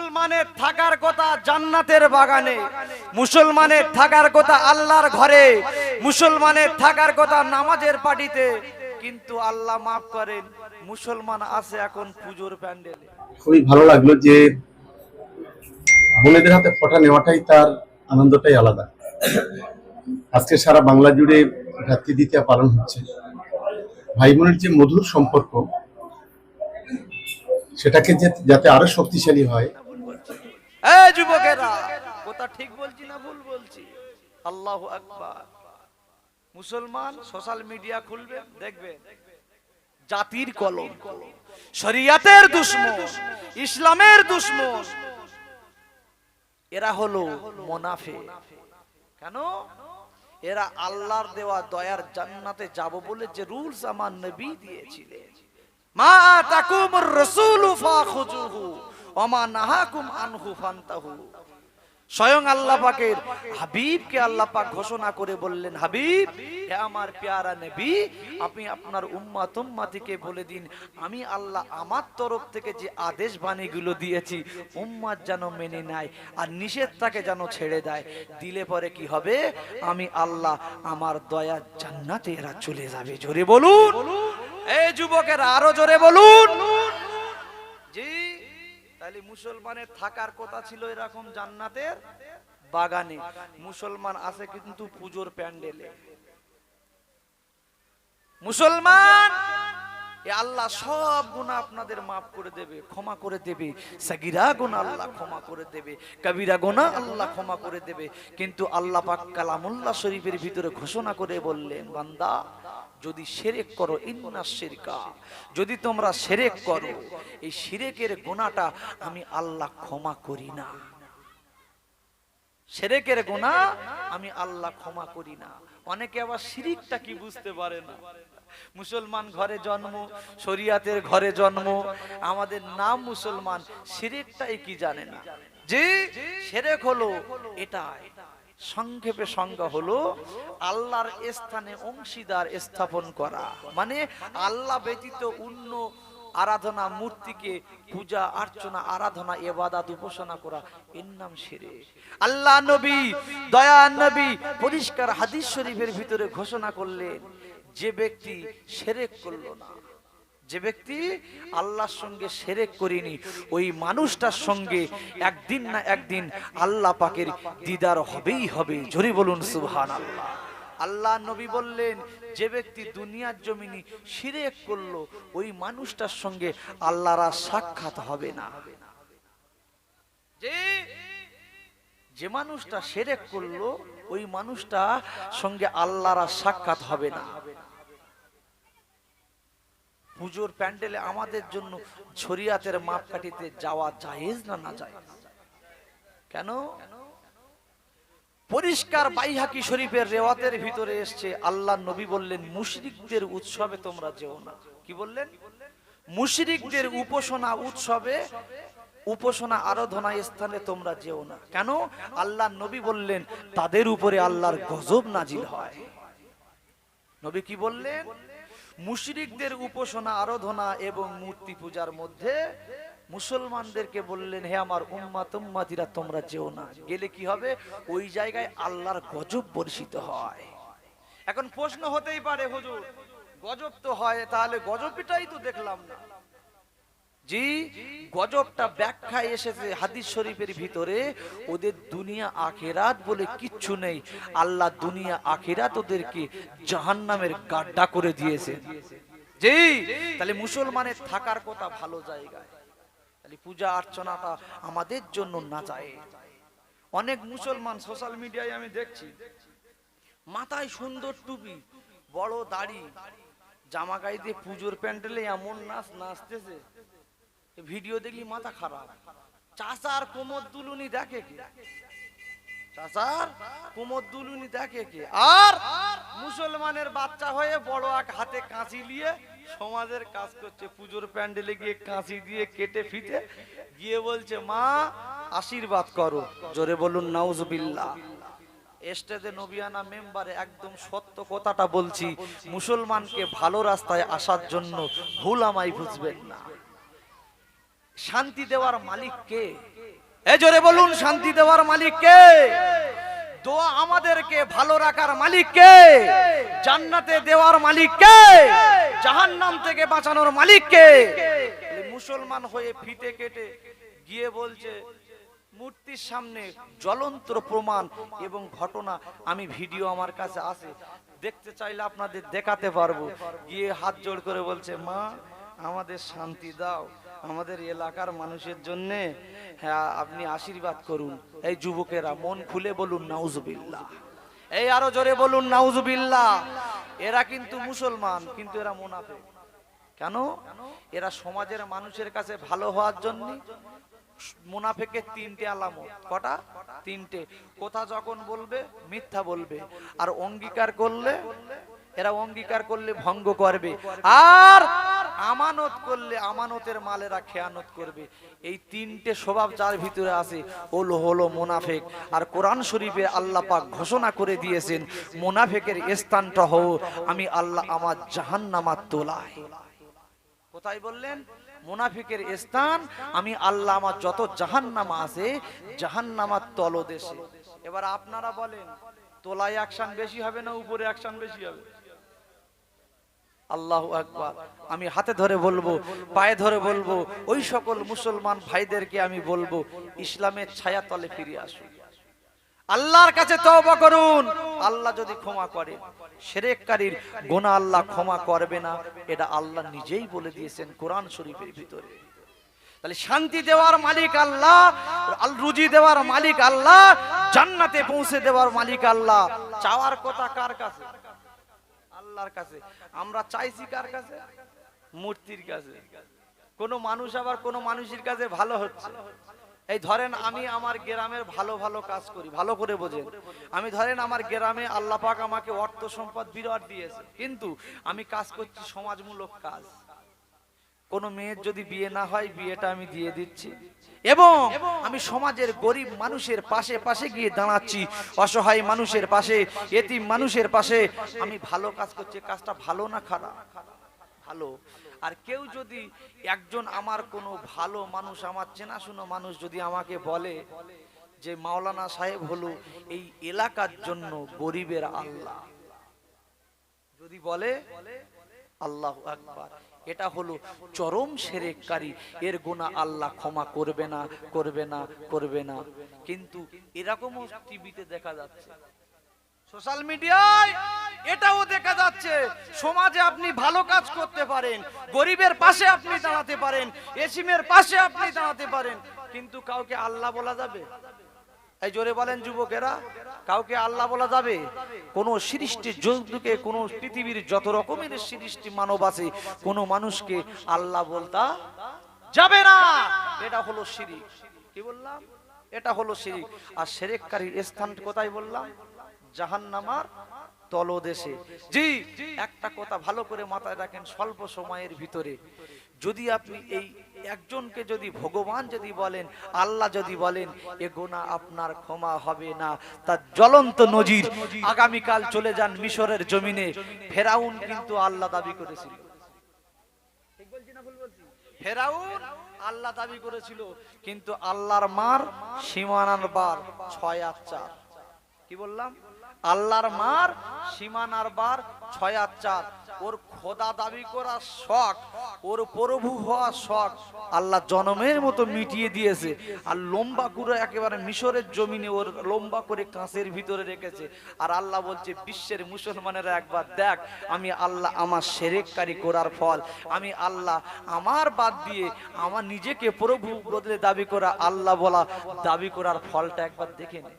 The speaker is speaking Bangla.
মুসলমানের থাকার কথা জান্নাতের বাগানে, মুসলমানের থাকার কথা আল্লাহর ঘরে, মুসলমানের থাকার কথা নামাজের পার্টিতে কিন্তু আল্লাহ মাফ করেন, মুসলমান আছে এখন পুজোর প্যান্ডেলে। খুবই ভালো লাগল যে বোনেদের হাতে ফটা নেওয়াটাই তার আনন্দটাই আলাদা। আজকে সারা বাংলা জুড়ে ভ্রাতৃদ্বিতীয়া পালন হচ্ছে। ভাই বোনের যে মধুর সম্পর্ক, সেটাকে যাতে আরও শক্তিশালী হয় মুসলমান সোশ্যাল মিডিয়া খুলবে, দেখবে? জাতির কলম, শরিয়াতের দুশ্মন, ইসলামের দুশ্মন। এরা হলো মোনাফে। কেন? এরা আল্লাহর দেওয়া দয়ার জান্নাতে যাব বলে যে রুলস আমার নবী দিয়েছিলেন। মা তাকুমুর রাসূলু ফাখুজুহু স্বয়ং আল্লাহ পাকের হাবিবকে আল্লাহ পাক ঘোষণা করে বললেন, হাবিব, হে আমার পেয়ারা নবী, আপনি আপনার উম্মাত উম্মাতিকে বলে দিন, আমি আল্লাহ আমার তরফ থেকে যে আদেশ বাণীগুলো দিয়েছি, উম্মাত যেন মেনে নেয় আর নিষেধটাকে যেন ছেড়ে দেয়। দিলে পরে কি হবে? আমি আল্লাহ আমার দয়া জান্নাতে এরা চলে যাবে। জোরে বলুন। এই যুবকেরা, আরও জোরে বলুন। তাহলে মুসলমানের থাকার কথা ছিল এরকম জান্নাতের বাগানে। মুসলমান আছে কিন্তু পুজোর প্যান্ডেলে। মুসলমান! আল্লাহ সব গুণা আপনাদের মাফ করে দেবে, ক্ষমা করে দেবে। সাগিরা গুণা আল্লাহ ক্ষমা করে দেবে, কবিরা গোনা আল্লাহ ক্ষমা করে দেবে। কিন্তু আল্লাহ পাক কালামুল্লাহ শরীফের ভিতরে ঘোষণা করে বললেন, বান্দা, যদি সেরেক করো, ইন্না শিরকা। যদি তোমরা সেরেক করো, এই শিরেকের গোনাটা আমি আল্লাহ ক্ষমা করি না। সেরেকের গুণা আমি আল্লাহ ক্ষমা করি না। অনেকে আবার শিরিকটা কি বুঝতে পারে না? মুসলমান ঘরে জন্ম, শরিয়াতের ঘরে জন্ম, আমাদের নাম মুসলমান, শিরিকটাই কি জানে না? যে সেরেক হলো এটা সংক্ষেপে সংজ্ঞা হলো আল্লাহর স্থানে অংশীদার স্থাপন করা। মানে আল্লাহ ব্যতীত অন্য আরাধনা মূর্তিকে পূজা, অর্চনা, আরাধনা, এবাদাত, উপাসনা করা এর নাম সেরে। আল্লাহ নবী দয়া নবী পরিষ্কার হাদিস শরীফের ভিতরে ঘোষণা করলেন, যে ব্যক্তি সেরেক করল না, যে ব্যক্তি আল্লাহর সঙ্গে সেরেক করিনি, ওই মানুষটার সঙ্গে একদিন না একদিন আল্লাহ পাকের দিদার হবেই হবে। জোরে বলুন সুবহান আল্লাহ আল্লাহ নবী বললেন, যে ব্যক্তি দুনিয়ার জমিনি শিরেক করল, ওই মানুষটার সঙ্গে আল্লাহরা সাক্ষাৎ হবে না। যে মানুষটা সেরেক করল, ওই মানুষটা সঙ্গে আল্লাহরা সাক্ষাৎ হবে না। পুজোর প্যান্ডেলে আমাদের জন্য ছরিয়াতের মাপকাঠিতে যাওয়া জায়েজ না না যায়? কেন? পরিষ্কার বাইহাকি শরীফের রেওয়াতের ভিতরে এসছে আল্লাহ নবী বললেন, মুশরিকদের উৎসবে তোমরা যেও না। কি বললেন? মুশরিকদের উপাসনা উৎসবে, উপাসনা আরাধনা স্থানে তোমরা যেও না। কেন? আল্লাহ নবী বললেন, তাদের উপরে আল্লাহর গজব নাজিল হয়। নবী কি বললেন? মুশরিকদের উপাসনা, আরাধনা এবং মূর্তি পূজার মধ্যে মুসলমানদেরকে বললেন, হে আমার উম্মা তুম্মাতিরা তোমরা যেও না। গেলে কি হবে? ওই জায়গায় আল্লাহর গজব বর্ষিত হয়। এখন প্রশ্ন হতেই পারে, হুজুর, গজব তো হয়, তাহলে গজবটাই তো দেখলাম না। জি, গজবটা ব্যাখ্যায় এসেছে হাদিস শরীফের ভিতরে, ওদের দুনিয়া আখেরাত বলে কিচ্ছু নেই। আল্লাহ দুনিয়া আখেরাত ওদেরকে জাহান্নামের গাড্ডা করে দিয়েছে। জি, তাহলে মুসলমানের থাকার কথা ভালো জায়গায়। তাহলে পূজা অর্চনাটা আমাদের জন্য না যায়। অনেক মুসলমান সোশ্যাল মিডিয়ায় আমি দেখছি, মাথায় সুন্দর টুপি, বড় দাড়ি, জামা দিয়ে পুজোর প্যান্ডেলে এমন নাচ নাচতেছে ভিডিও দেখলি মাথা খারাপ। চাচার কোমর দুলুনি দেখে কে? কাঁচি নিয়ে সমাজের কাজ করছে। পুজোর প্যান্ডেলে গিয়ে কাঁচি দিয়ে কেটে ফিতে গিয়ে বলছে, মা, আশীর্বাদ করো। জোরে বলুন, নাউজুবিল্লাহ। এস্টেদে নবিয়ানা মেম্বারে একদম সত্য কথাটা বলছি, মুসলমানকে ভালো রাস্তায় আসার জন্য ভুল আমায় বুঝবেন না। শান্তি দেওয়ার মালিক কে? এ জোরে বলুন, শান্তি দেওয়ার মালিক কে? দোয়া আমাদেরকে ভালো রাখার মালিক কে? জান্নাতে দেওয়ার মালিক কে? জাহান্নাম থেকে বাঁচানোর মালিক কে? মুসলমান হয়ে ফিতে কেটে গিয়ে বলছে, মূর্তির সামনে জ্বলন্ত প্রমাণ এবং ঘটনা আমি ভিডিও আমার কাছে আছে। দেখতে চাইলে আপনাদের দেখাতে পারব। গিয়ে হাত জোড় করে বলছে, মা, আমাদের শান্তি দাও। আমাদের এলাকার মানুষের জন্য হ্যাঁ আপনি আশীর্বাদ করুন। এই যুবকেরা, মন খুলে বলুন, নাউজুবিল্লাহ। এই আরও জোরে বলুন, নাউজুবিল্লাহ। এরা কিন্তু মুসলমান, কিন্তু এরা মুনাফিক। কেন? এরা সমাজের মানুষের কাছে ভালো হওয়ার জন্য মুনাফেকের তিনটে আলামত। কটা? তিনটে। কথা যখন বলবে, মিথ্যা বলবে। আর অঙ্গীকার করলে, এরা অঙ্গীকার করলে ভঙ্গ করবে। আর আমানত করলে আমানতের মালেরা খেয়ানত করবে। এই তিনটে স্বভাব যার ভিতরে আছে ওলো হলো মোনাফেক। আর কোরআন শরীফে আল্লাহ পাক ঘোষণা করে দিয়েছেন, মোনাফেকের স্থানটা হো আমি আল্লাহ আমার জাহান্নামার তোলায় কোথায় বললেন? মুনাফিকের স্থান, আমি আল্লাহ আমার যত জাহান্নামা আছে জাহান্নামার তলদেশে। এবার আপনারা বলেন তোলায় অ্যাকশন বেশি হবে না উপরে অ্যাকশন বেশি হবে? আল্লাহ আকবার। আমি হাতে ধরে বলব, পায়ে ধরে বলব, ওই সকল মুসলমান ভাইদেরকে আমি বলব, ইসলামের ছায়া তলে ফিরে আসুন। আল্লাহর কাছে তওবা করুন। আল্লাহ যদি ক্ষমা করে, সেরেককারীর গোনা আল্লাহ ক্ষমা করবে না, এটা আল্লাহ নিজেই বলে দিয়েছেন কোরআন শরীফের ভিতরে। তাহলে শান্তি দেওয়ার মালিক আল্লাহ, আল রুজি দেওয়ার মালিক আল্লাহ, জান্নাতে পৌঁছে দেওয়ার মালিক আল্লাহ। চাওয়ার কথা কার কাছে? আল্লাহর কাছে। আমরা চাইছি কার কাছে? মূর্তির কাছে। কোন মানুষ আবার কোন মানুষের কাছে ভালো হচ্ছে। এই ধরেন আমি আমার গ্রামের ভালো ভালো কাজ করি, ভালো করে বোঝেন। আমি ধরেন আমার গ্রামে আল্লাপাক আমাকে অর্থ সম্পদ বিরাট দিয়েছে। কিন্তু আমি কাজ করছি সমাজমূলক কাজ। কোন মেয়ের যদি বিয়ে না হয় বিয়েটা আমি দিয়ে দিচ্ছি। এবং আমি সমাজের গরিব মানুষের পাশে পাশে গিয়ে দাঁড়াচ্ছি। অসহায় মানুষের পাশে এতিম মানুষের পাশে। আমি ভালো কাজ করছি কাজটা ভালো না খারাপ? ভালো। আর কেউ যদি একজন আমার কোনো ভালো মানুষ আমার চেনাশুনো মানুষ যদি আমাকে বলে যে মাওলানা সাহেব হলো এই এলাকার জন্য গরিবের আল্লাহ। যদি বলে আল্লাহ আকবার। এটা হলো চরম সেরেককারী। এর গোনা আল্লাহ ক্ষমা করবে না করবে না করবে না। কিন্তু এরকমও টিভিতে দেখা যাচ্ছে। সোশ্যাল মিডিয়ায় এটাও দেখা যাচ্ছে। সমাজে আপনি ভালো কাজ করতে পারেন, গরিবের পাশে আপনি দাঁড়াতে পারেন, এসিমের পাশে আপনি দাঁড়াতে পারেন, কিন্তু কাউকে আল্লাহ বলা যাবে? এই জোরে বলেন যুবকেরা। কাউকে আল্লাহ বলা যাবে, কোন সৃষ্টি জন্তুকে, কোন পৃথিবীর যত রকমের সৃষ্টি মানব আছে, কোন মানুষকে আল্লাহ বলতা যাবে না। এটা হলো শিরিক। কি বললাম? এটা হলো শিরিক। আর সেরেককারীর স্থান কোথায় বললাম? জাহান্নামার তলদেশে। জি, একটা কথা ভালো করে মাথায় রাখেন, স্বল্প সময়ের ভিতরে। যদি আপনি এই একজনকে যদি ভগবান যদি বলেন, আল্লাহ যদি বলেন, এ গোনা আপনার ক্ষমা হবে না। তার জ্বলন্ত নজির আগামীকাল চলে যান মিশরের জমিনে। ফেরাউন কিন্তু আল্লাহ দাবি করেছিল। ফেরাউন আল্লাহ দাবি করেছিল, কিন্তু আল্লাহর মার সীমানার বার ছয় আর চার। কি বললাম? আল্লাহর মার সীমানার বার ছয় আর চার। ওর খোদা দাবি করা শখ, ওর প্রভু হওয়া শখ, আল্লাহ জনমের মতো মিটিয়ে দিয়েছে। আর লম্বা করে একেবারে মিশরের জমিনে ওর লম্বা করে কাঁচের ভিতরে রেখেছে। আর আল্লাহ বলছে, বিশ্বের মুসলমানেরা একবার দেখ, আমি আল্লাহ আমার সেরেককারী করার ফল। আমি আল্লাহ আমার বাদ দিয়ে আমার নিজেকে প্রভু বদলে দাবি করা আল্লাহ বলা দাবি করার ফলটা একবার দেখে নে।